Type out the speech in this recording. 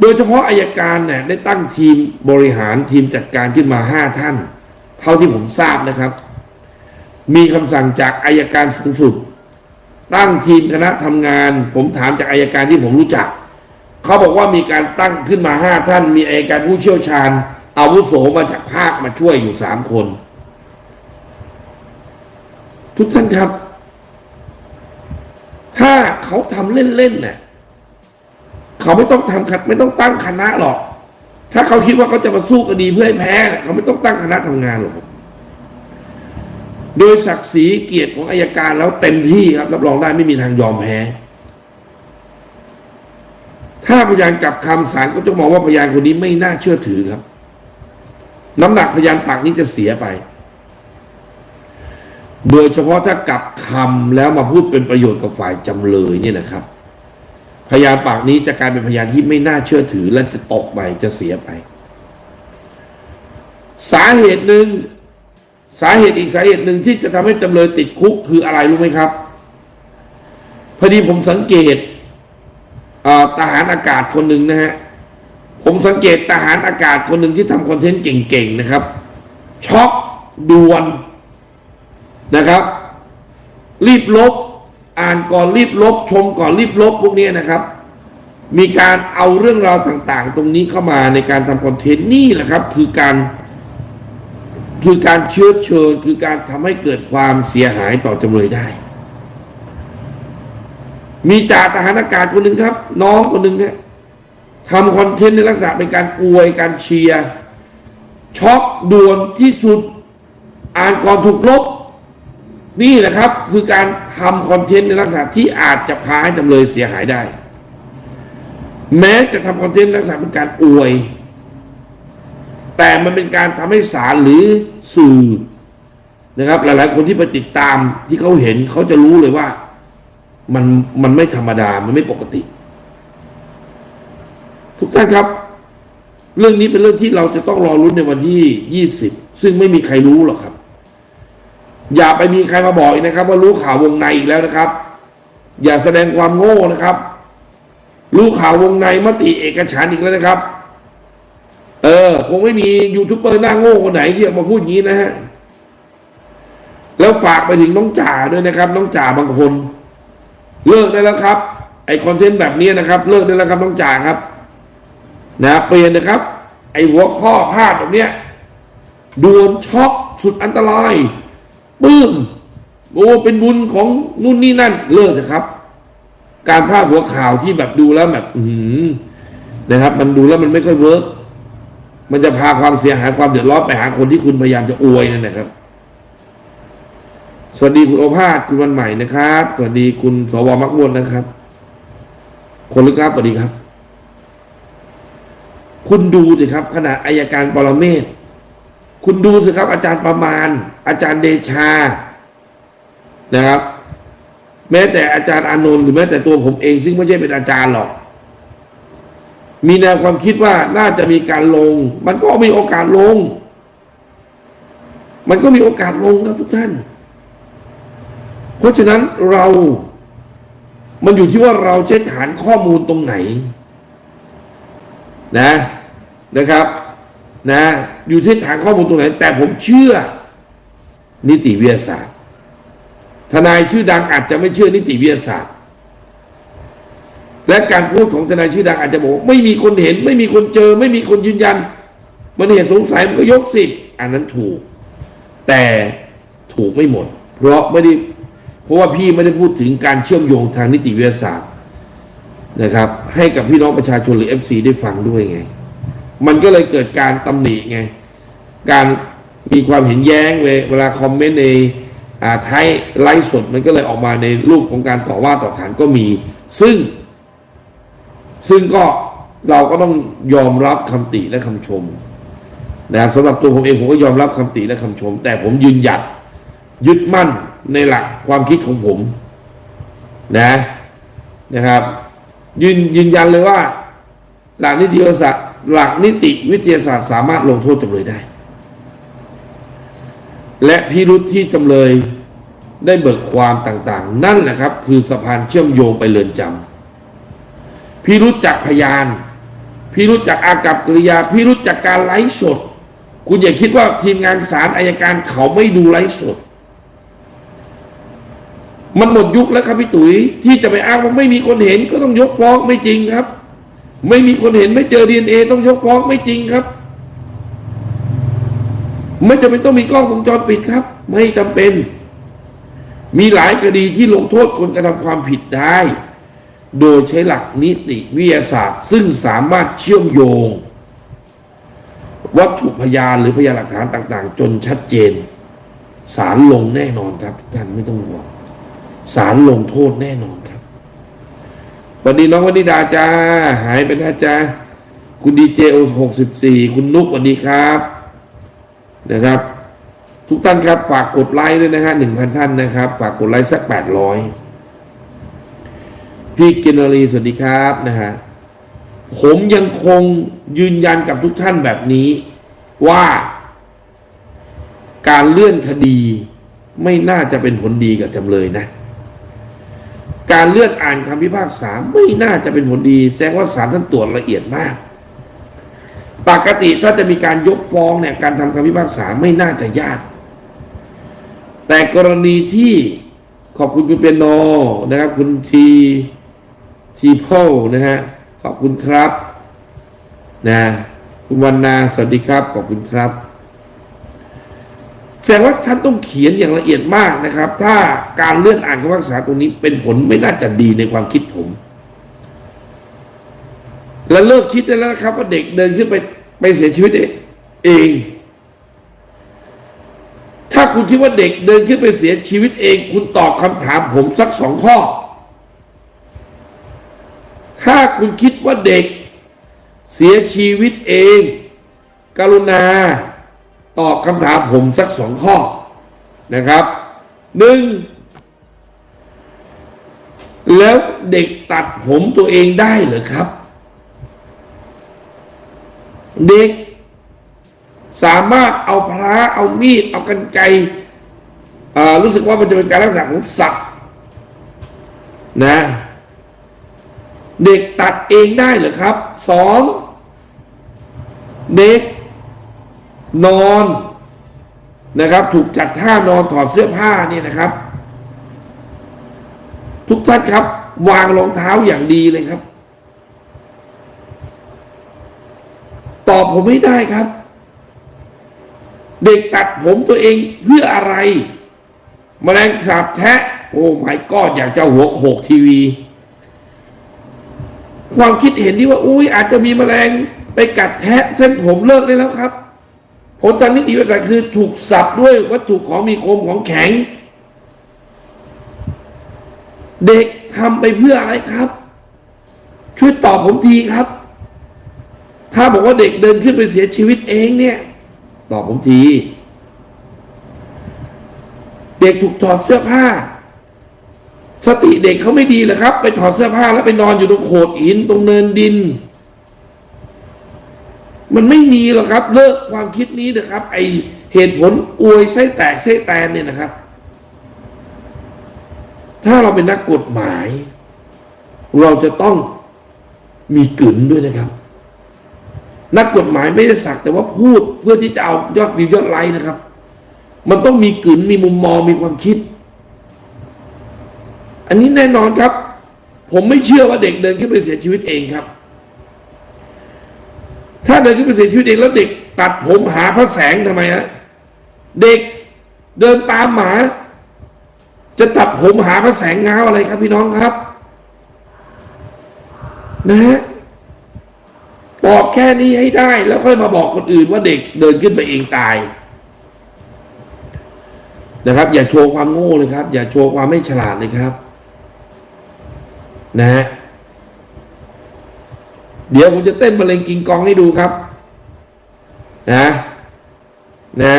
โดยเฉพาะอายการเนี่ยได้ตั้งทีมบริหารทีมจัดการขึ้นมาห้าท่าน เท่าที่ผมทราบนะครับ มีคำสั่งจากอายการสูงสุด ตั้งทีมคณะทำงาน ผมถามจากอายการที่ผมรู้จัก เขาบอกว่ามีการตั้งขึ้นมาห้าท่าน มีอายการผู้เชี่ยวชาญ อาวุโสมาจากภาคมาช่วยอยู่สามคน ทุกท่านครับ ถ้าเขาทำเล่นๆเนี่ย เขาไม่ต้องทำคัดไม่ต้องตั้งคณะหรอก ถ้าเขาคิดว่าเขาจะมาสู้คดีเพื่อให้แพ้ เขาไม่ต้องตั้งคณะทำงานหรอกครับโดยศักดิ์ศรีเกียรติของอายการแล้วเต็มที่ครับ รับรองได้ไม่มีทางยอมแพ้ ถ้าพยานกลับคำศาลก็จะมองว่าพยานคนนี้ไม่น่าเชื่อถือครับ น้ำหนักพยานปากนี้จะเสียไป โดยเฉพาะถ้ากลับคำแล้วมาพูดเป็นประโยชน์กับฝ่ายจำเลยเนี่ยนะครับ พยานปากนี้จะกลายเป็นพยานที่ไม่น่าเชื่อถือและจะตกไปจะเสียไป สาเหตุหนึ่งสาเหตุอีกสาเหตุหนึ่งที่จะทำให้จำเลยติดคุกคืออะไรรู้ไหมครับ พอดีผมสังเกตทหารอากาศคนหนึ่งนะฮะผมสังเกตทหารอากาศคนหนึ่งที่ทำคอนเทนต์เก่งๆนะครับ ช็อกด่วนนะครับ รีบลบ อ่านก่อนรีบลบ ชมก่อนรีบลบพวกนี้นะครับ มีการเอาเรื่องราวต่าง ๆ ตรงนี้เข้ามาในการทำคอนเทนต์นี่แหละครับ คือการ คือการเชื้อเชิญ คือการทำให้เกิดความเสียหายต่อจำเลยได้ มีจ่าทหารอากาศคนหนึ่งครับ น้องคนหนึ่งเนี่ยทำคอนเทนต์ในลักษณะเป็นการอวยการเชียร์ช็อกด่วนที่สุด อ่านก่อนถูกลบ นี่แหละครับคือการทำคอนเทนต์ในลักษณะที่อาจจะพาให้จำเลยเสียหายได้ แม้จะทำคอนเทนต์ในลักษณะเป็นการอวย แต่มันเป็นการทำให้ศาลหรือสื่อนะครับ หลายๆ คนที่ไปติดตามที่เขาเห็นเขาจะรู้เลยว่ามันมันไม่ธรรมดามันไม่ปกติ ทุกท่านครับ เรื่องนี้เป็นเรื่องที่เราจะต้องรอรุ้นในวันที่20ซึ่งไม่มีใครรู้หรอกครับ อย่าไปมีใครมาบอกอีกนะครับ ว่ารู้ข่าววงในอีกแล้วนะครับ อย่าแสดงความโง่นะครับ รู้ข่าววงในมติเอกฉันอีกแล้วนะครับ เออ คงไม่มียูทูบเบอร์หน้าโง่คนไหนที่ออกมาพูดอย่างนี้นะฮะแล้วฝากไปถึงน้องจ่าด้วยนะครับ น้องจ่าบางคน เลิกได้แล้วครับ ไอคอนเทนต์แบบนี้นะครับ เลิกได้แล้วครับน้องจ่าครับ นะเปลี่ยนนะครับ ไอหัวข้อพาดแบบเนี้ยดวนช็อกสุดอันตราย ปึ้มโอ้เป็นบุญของนู่นนี่นั่นเลิกเถอะครับ การพาดหัวข่าวที่แบบดูแล้วแบบ อือหือนะครับ มันดูแล้วมันไม่ค่อยเวิร์กมันจะพาความเสียหายความเดือดร้อนไปหาคนที่คุณพยายามจะอวยนั่นนะครับ สวัสดีคุณโอภาสคุณวันใหม่นะครับ สวัสดีคุณสวมักมวลนะครับ คนลึกลับสวัสดีครับ คุณดูสิครับขนาดอายการปรเมศ คุณดูสิครับ อาจารย์ประมาณ อาจารย์เดชานะครับ แม้แต่อาจารย์อานนท์หรือแม้แต่ตัวผมเอง ซึ่งไม่ใช่เป็นอาจารย์หรอก มีแนวความคิดว่าน่าจะมีการลง มันก็มีโอกาสลง มันก็มีโอกาสลงครับทุกท่าน เพราะฉะนั้นเรา มันอยู่ที่ว่าเราใช้ฐานข้อมูลตรงไหน นะนะครับ นะอยู่ที่ฐานข้อมูลตรงไหน แต่ผมเชื่อ นิติวิทยาศาสตร์ ทนายชื่อดังอาจจะไม่เชื่อนิติวิทยาศาสตร์ และการพูดของทนายชื่อดังอาจจะบอกไม่มีคนเห็น ไม่มีคนเจอ ไม่มีคนยืนยัน มันเห็นสงสัยมันก็ยกสิ อันนั้นถูก แต่ถูกไม่หมด เพราะไม่ได้เพราะว่าพี่ไม่ได้พูดถึงการเชื่อมโยงทางนิติวิทยาศาสตร์นะครับ ให้กับพี่น้องประชาชนหรือ FC ได้ฟังด้วยไง มันก็เลยเกิดการตำหนิไง การมีความเห็นแย้งเลยเวลาคอมเมนต์ในอ่าท้ายไลฟ์สดมันก็เลยออกมาในรูปของการต่อว่าต่อขานก็มี ซึ่ง ซึ่งก็เราก็ต้องยอมรับคำติและคำชมนะครับสำหรับตัวผมเองผมก็ยอมรับคำติและคำชม แต่ผมยืนหยัดยึดมั่นในหลักความคิดของผมนะนะครับ ยืนยืนยันเลยว่า หลักนิติวิทยาศาสตร์ หลักนิติวิทยาศาสตร์สามารถลงโทษจำเลยได้ และพิรุธที่จำเลยได้เบิกความต่างๆ นั่นแหละครับ คือสะพานเชื่อมโยงไปเรือนจำพิรุธจากพยานพี่รู้จักอากับกิริยาพี่รู้จักการไลฟ์สด คุณอย่าคิดว่าทีมงานศาลอายการเขาไม่ดูไลฟ์สด มันหมดยุคแล้วครับพี่ตุ๋ยที่จะไปอ้างว่าไม่มีคนเห็นก็ต้องยกฟ้องไม่จริงครับ ไม่มีคนเห็นไม่เจอดีเอต้องยกฟ้องไม่จริงครับ ไม่จำเป็นต้องมีกล้องวงจรปิดครับ ไม่จำเป็น มีหลายคดีที่ลงโทษคนกระทำความผิดได้ โดยใช้หลักนิติวิทยาศาสตร์ ซึ่งสามารถเชื่อมโยง วัตถุพยานหรือพยานหลักฐานต่าง ๆ จนชัดเจนศาลลงแน่นอนครับท่านไม่ต้องห่วงศาลลงโทษแน่นอน วันนี้น้องวันิดาจ้า หายไปนะจ้าคุณดีเจโอหกสิบสี่คุณนุกสวัสดีครับ นะครับ ทุกท่านครับ ฝากกดไลค์ด้วยนะฮะหนึ่งพันท่านนะครับ ฝากกดไลค์สักแปดร้อยพี่กินรีสวัสดีครับนะฮะผมยังคงยืนยันกับทุกท่านแบบนี้ ว่า การเลื่อนคดีไม่น่าจะเป็นผลดีกับจำเลยนะ การเลื่อนอ่านคำพิพากษาไม่น่าจะเป็นผลดี แสดงว่าศาลท่านตรวจละเอียดมาก ปกติถ้าจะมีการยกฟ้องเนี่ยการทำคำพิพากษาไม่น่าจะยาก แต่กรณีที่ขอบคุณคุณเปียโนนะครับ คุณทีทีโพนะฮะขอบคุณครับนะคุณวันนาสวัสดีครับ ขอบคุณครับ แสดงว่าท่านต้องเขียนอย่างละเอียดมากนะครับ ถ้าการเลื่อนอ่านคำพิพากษาตรงนี้เป็นผลไม่น่าจะดีในความคิดผม และเลิกคิดได้แล้วนะครับว่าเด็กเดินขึ้นไปไปเสียชีวิตเอง ถ้าคุณคิดว่าเด็กเดินขึ้นไปเสียชีวิตเอง คุณตอบคำถามผมสักสองข้อ ถ้าคุณคิดว่าเด็กเสียชีวิตเอง กรุณา ตอบคำถามผมสักสองข้อนะครับหนึ่งแล้วเด็กตัดผมตัวเองได้เหรือครับ เด็กสามารถเอาพระเอามีด เอากันไกรู้สึกว่ามันจะเป็นการรักษาของสัตว์นะ เด็กตัดเองได้เหรือครับสองเด็ก นอนนะครับ ถูกจัดท่านอนถอดเสื้อผ้าเนี่ยนะครับ ทุกท่านครับ วางรองเท้าอย่างดีเลยครับ ตอบผมไม่ได้ครับ เด็กตัดผมตัวเองเพื่ออะไรแมลงสาบแทะ โอ้ไม่ก็อยากจะหัวโขกทีวี ความคิดเห็นที่ว่า อุ้ยอาจจะมีแมลงไปกัดแทะเส้นผมเลิกได้แล้วครับ ผลทางนิติวิทยาศาสตร์คือถูกสับด้วยวัตถุของมีคมของแข็ง เด็กทำไปเพื่ออะไรครับ ช่วยตอบผมทีครับ ถ้าบอกว่าเด็กเดินขึ้นไปเสียชีวิตเองเนี่ย ตอบผมที เด็กถูกถอดเสื้อผ้า สติเด็กเขาไม่ดีเหรอครับ ไปถอดเสื้อผ้าแล้วไปนอนอยู่ตรงโขดหินตรงเนินดิน มันไม่มีหรอกครับ เลิกความคิดนี้นะครับ ไอเหตุผลอวยไส้แตกไส้แตนเนี่ยนะครับ ถ้าเราเป็นนักกฎหมาย เราจะต้องมีกลืนด้วยนะครับ นักกฎหมายไม่ได้สักแต่ว่าพูดเพื่อที่จะเอายอดวิวยอดไลค์นะครับ มันต้องมีกลืนมีมุมมองมีความคิด อันนี้แน่นอนครับ ผมไม่เชื่อว่าเด็กเดินขึ้นไปเสียชีวิตเองครับ ถ้าเดินขึ้นไปเสียชีวิตเองแล้วเด็กตัดผมหาพระแสงทำไมฮะเด็กเดินตามหมา จะตัดผมหาพระแสงเงาอะไรครับ พี่น้องครับ นะฮะบอกแค่นี้ให้ได้ แล้วค่อยมาบอกคนอื่นว่าเด็กเดินขึ้นไปเองตาย นะครับ อย่าโชว์ความโง่เลยครับ อย่าโชว์ความไม่ฉลาดเลยครับ นะฮะ เดี๋ยวผมจะเต้นมะเร็งกิงกองให้ดูครับ นะ นะ